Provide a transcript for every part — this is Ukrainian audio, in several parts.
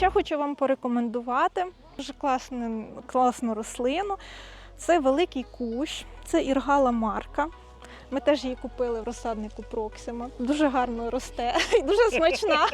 ще хочу вам порекомендувати дуже класну, класну рослину. Це великий кущ, це іргала марка. Ми теж її купили в розсаднику Проксима. Дуже гарно росте і дуже смачна.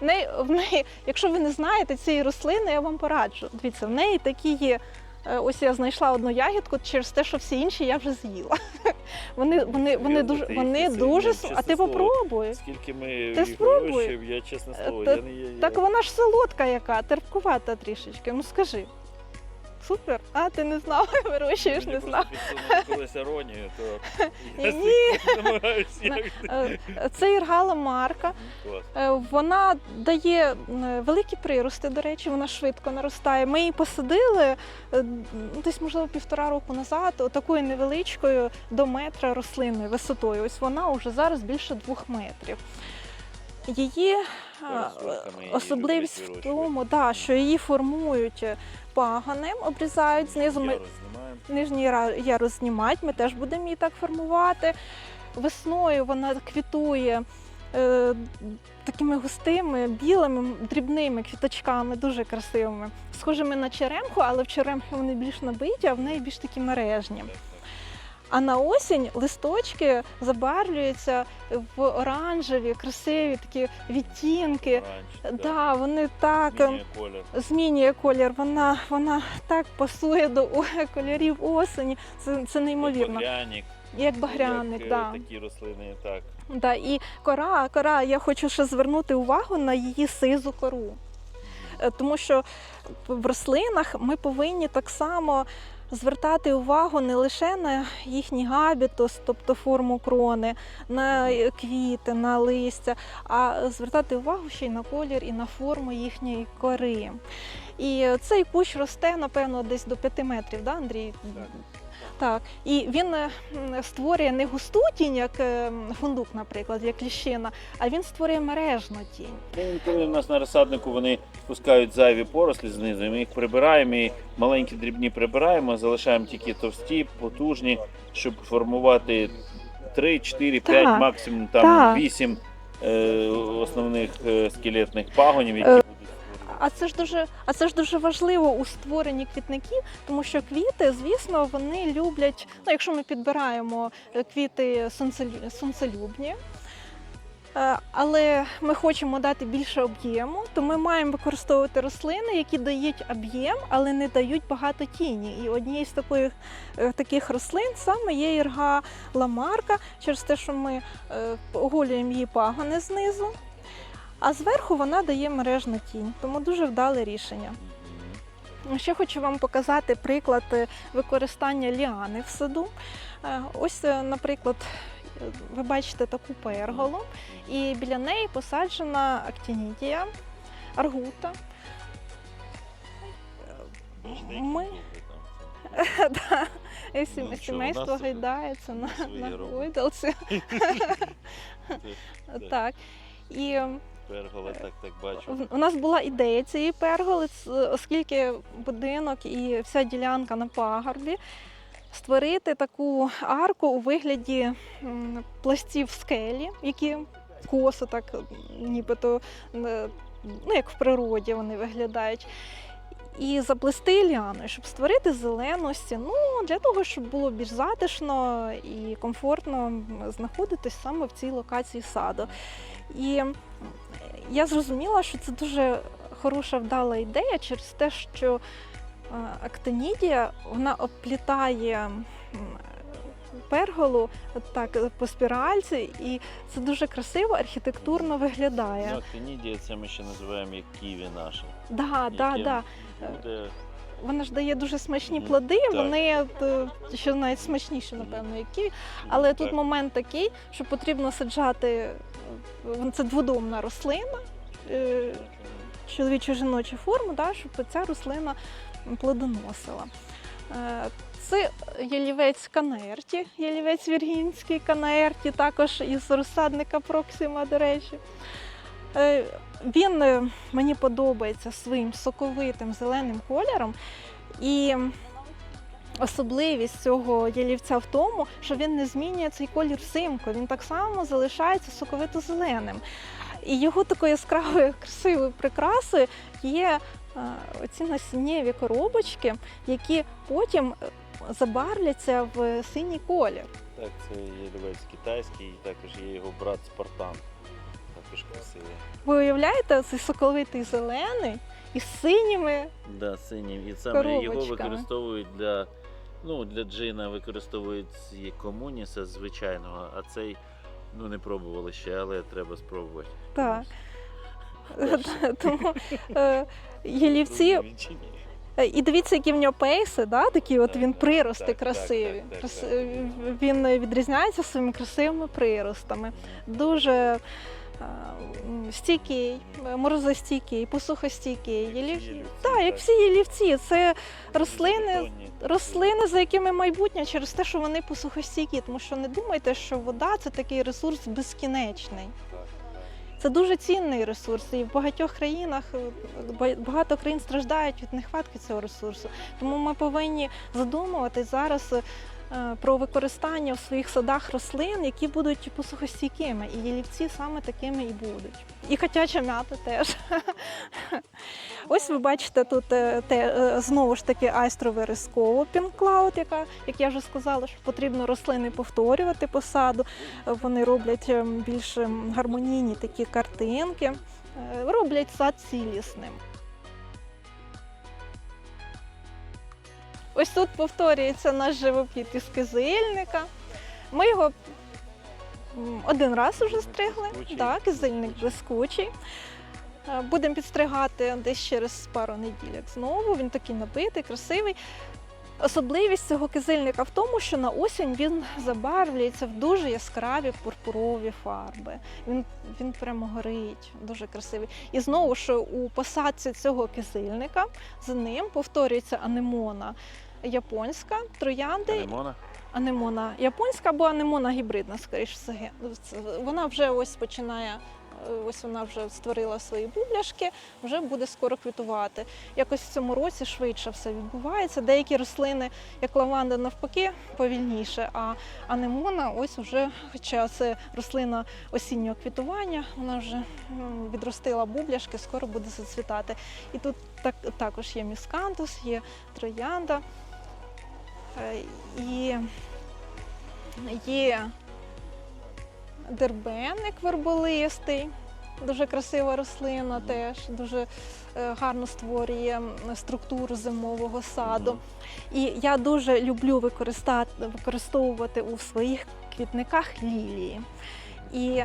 В неї, в неї, якщо ви не знаєте цієї рослини, я вам пораджу. Дивіться, в неї такі є. е, Ось я знайшла одну ягідку через те, що всі інші я вже з'їла. Вони, вони, вони дуже, вони дуже. А ти слово. попробуй. Скільки ми Ти спробуй. я чесне слово, Та- я не є. Так вона ж солодка яка, терпкувата трішечки. Ну скажи. Супер? А ти не знав, вирощуєш, не знав. колись іронію, то я Ні. намагаюся. Як- Е, Це іргала марка. Клас. Е, Вона дає е, великі прирости, до речі, вона швидко наростає. Ми її посадили е, ну, десь, можливо, півтора року назад, такою невеличкою до метра рослинною висотою. Ось вона вже зараз більше двох метрів. Її е, особливість в тому, да, що її формують паганем, обрізають знизу. Ми нижній ярус знімати, ми теж будемо її так формувати. Весною вона квітує е, такими густими, білими, дрібними квіточками, дуже красивими. Схожими на черемху, але в черемхи вони більш набиті, а в неї більш такі мережні. А на осінь листочки забарвлюються в оранжеві, красиві такі відтінки. Оранж, так. Да, вони так ем, Змінює колір. змінює колір. Вона, вона так пасує до кольорів осені. Це, це неймовірно. Багряник, Як багряник, як, е, да. такі рослини, так. Да. І кора, кора, я хочу ще звернути увагу на її сизу кору. Е, Тому що в рослинах ми повинні так само звертати увагу не лише на їхній габітус, тобто форму крони, на е, квіти, на листя, а звертати увагу ще й на колір і на форму їхньої кори. І цей кущ росте, напевно, десь до 5 метрів, да, Андрій? Так. І він е, створює не густу тінь, як е, фундук, наприклад, як ліщина, а він створює мережну тінь. Коли в нас на розсаднику вони спускають зайві порослі знизу, і ми їх прибираємо і маленькі дрібні прибираємо, залишаємо тільки товсті, потужні, щоб формувати 3, 4, 5, Так, максимум там так. 8 е, основних е, скелетних пагонів, які. А це ж дуже, а це ж дуже важливо у створенні квітників, тому що квіти, звісно, вони люблять. Ну, якщо ми підбираємо е, квіти сонцелю- сонцелюбні. е, Але ми хочемо дати більше об'єму, то ми маємо використовувати рослини, які дають об'єм, але не дають багато тіні. І однією з таких, е, таких рослин саме є ірга ламарка, через те, що ми оголюємо її пагони знизу. А зверху вона дає мережну тінь, тому дуже вдале рішення. Ще хочу вам показати приклад е, використання ліани в саду. Е, Ось, е, наприклад, ви бачите таку перголу, і біля неї посаджена актінідія, аргута. Ми- Ну, Сімейство гайдається на, гойдалці. Так. І е, Пергола, так, так бачу. У нас була ідея цієї перголи, оскільки будинок і вся ділянка на пагорбі, створити таку арку у вигляді пластів скелі, які косо так нібито е, ну, як в природі вони виглядають. І заплести ліаною, щоб створити зелену стіну для того, щоб було більш затишно і комфортно знаходитись саме в цій локації саду. І я зрозуміла, що це дуже хороша вдала ідея через те, що е, актинідія вона оплітає перголу так по спіральці, і це дуже красиво, архітектурно виглядає. Ну, актинідія, це ми ще називаємо як ківі наше. Да, да, да. Буде Вона ж дає дуже смачні плоди, так. вони ще навіть смачніші, напевно, які. Але ну, тут момент такий, що потрібно саджати е, це дводомна рослина. е, чоловічу жіночу форму, да, щоб ця рослина плодоносила. Е, Це ялівець канаерті, ялівець віргінський канаерті, також із розсадника Проксима, до речі. Е, Він е, мені подобається своїм соковитим зеленим кольором. І особливість цього ялівця в тому, що він не змінює цей колір взимку, він так само залишається соковито зеленим. І його такою яскравою, красивою прикрасою є е, оці насіннєві коробочки, які потім забарвляться в синій колір. Так, це є любець китайський, і також є його брат Спартан. Також красивий. Ви уявляєте, цей соковитий зелений із синіми. Да, синім. І саме його Коробочками. використовують для. Ну, для джина використовують ці комуніса звичайного, а цей ну не пробували ще, але треба спробувати. Так. Тому е, чи ні? Е, І дивіться, які в нього пейси, да? такі от він прирости так, красиві. так, так, Крас- так. е, Він відрізняється своїми красивими приростами. Дуже е, стійкий, е, морозостійкий, посухостійкий. Як Єлів... всі Так, як всі ялівці. Це рослини, рослини, за якими майбутнє через те, що вони посухостійкі. Тому що не думайте, що вода це такий ресурс безкінечний. Це дуже цінний ресурс, і в багатьох країнах е, багато країн страждають від нехватки цього ресурсу. Тому ми повинні задумувати зараз е, про використання в своїх садах рослин, які будуть посухостійкими, і ялівці саме такими і будуть. І котяча м'ята теж. Ось ви бачите тут е, те, е, знову ж таки айстрове рисково пінклауд, яка, як я вже сказала, що потрібно рослини повторювати по саду. Е, Вони роблять ем, більш ем, гармонійні такі картинки, е, роблять сад цілісним. Ось тут повторюється наш живопіт із кизильника. Ми його один раз вже стригли. Так, кизильник блискучий. Е, Будемо підстригати десь через пару неділь знову. Він такий набитий, красивий. Особливість цього кизильника в тому, що на осінь він забарвлюється в дуже яскраві пурпурові фарби. Він, він прямо горить, дуже красивий. І знову ж у посадці цього кизильника за ним повторюється анемона японська, троянди Анемона? анемона японська або анемона гібридна, скоріш все. Вона вже ось починає. Е, Ось вона вже створила свої бубляшки, вже буде скоро квітувати. Якось в цьому році швидше все відбувається. Деякі рослини, як лаванда, навпаки, повільніше. А анемона, ось уже, хоча це рослина осіннього квітування, вона вже відростила бубляшки, скоро буде зацвітати. І тут так, також є міскантус, є троянда. Е, І є дербеник верболистий, дуже красива рослина теж, дуже е, гарно створює структуру зимового саду. І я дуже люблю використовувати у своїх квітниках лілії. І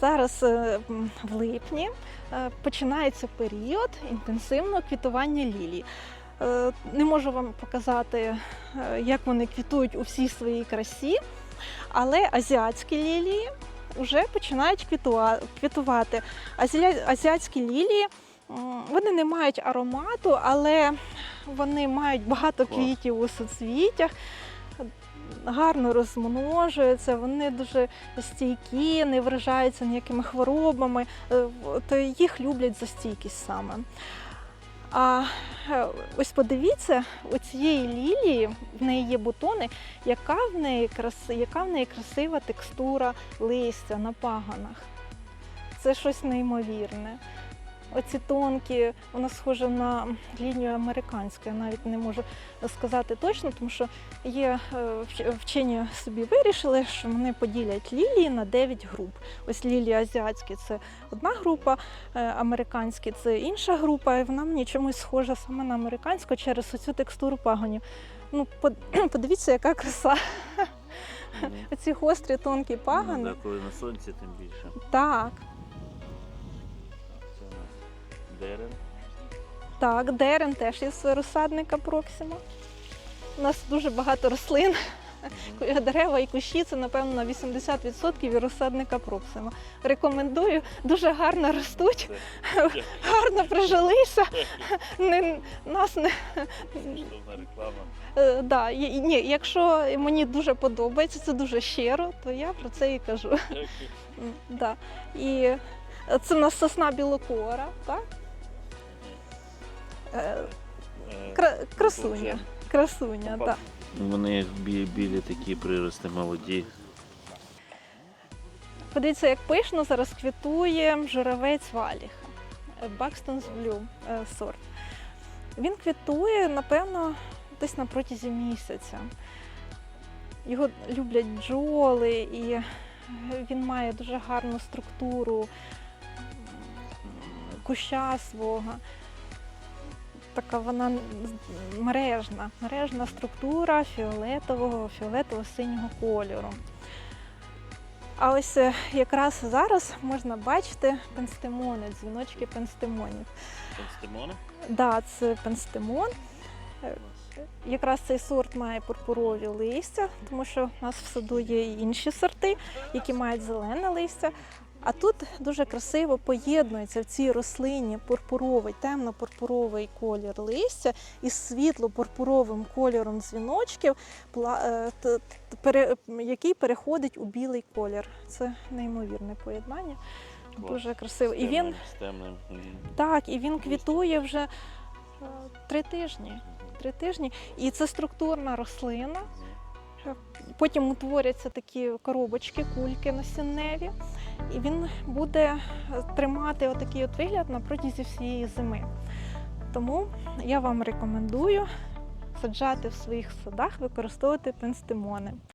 зараз е, в липні е, починається період інтенсивного квітування лілій. Е, Не можу вам показати, як вони квітують у всій своїй красі, але азіатські лілії вже починають квітувати. Азіатські лілії вони не мають аромату, але вони мають багато квітів у соцвіттях. Гарно розмножуються, вони дуже стійкі, не вражаються ніякими хворобами, е, то їх люблять за стійкість саме. А е, ось подивіться, у цієї лілії в неї є бутони, яка в неї краси, яка в неї красива текстура листя на паганах. Це щось неймовірне. Оці тонкі, вона схожа на лінію американську, я навіть не можу сказати точно, тому що є е, вчені собі вирішили, що вони поділять лілії на 9 груп. Ось лілії азіатські це одна група, е, американські це інша група, і вона мені чомусь схожа саме на американську через оцю текстуру пагонів. Ну, подивіться, яка краса. Оці гострі тонкі Ну, да, коли на сонці, тим більше. Так, дерен. так, дерен теж із розсадника Проксима. У нас дуже багато рослин. Дерева і кущі це, напевно, на 80% від розсадника Проксима. Рекомендую, дуже гарно ростуть, гарно прижилися. Не, нас не, реклама. е, да, і- ні, якщо мені дуже подобається, це дуже щиро, то я про це і кажу. Да. І це у нас сосна білокора, так? Е, Е, кра- красуня. Красуня, так. Вони як білі, білі такі прирости молоді. Подивіться, як пишно зараз квітує журавець Валіха. Бакстон's Blue е, сорт. Він квітує, напевно, десь на протязі місяця. Його люблять бджоли, і він має дуже гарну структуру куща свого. Така вона мережна, мережна структура фіолетового, фіолетово-синього кольору. А ось е, якраз зараз можна бачити пенстемони, дзвіночки пенстемонів. Констимона? Да, це пенстемон. Е, Якраз цей сорт має пурпурові листя, тому що у нас в саду є і інші сорти, які мають зелене листя. А тут дуже красиво поєднується в цій рослині пурпуровий, темно-пурпуровий колір листя із світло-пурпуровим кольором дзвіночків, е, який переходить у білий колір. Це неймовірне поєднання. Дуже красиво. І він. Так, і він квітує вже е, три тижні. Три тижні. І це структурна рослина. Потім утворяться такі коробочки, кульки насінневі, і він буде тримати отакий от вигляд на протязі всієї зими. Тому я вам рекомендую саджати в своїх садах, використовувати пенстемони.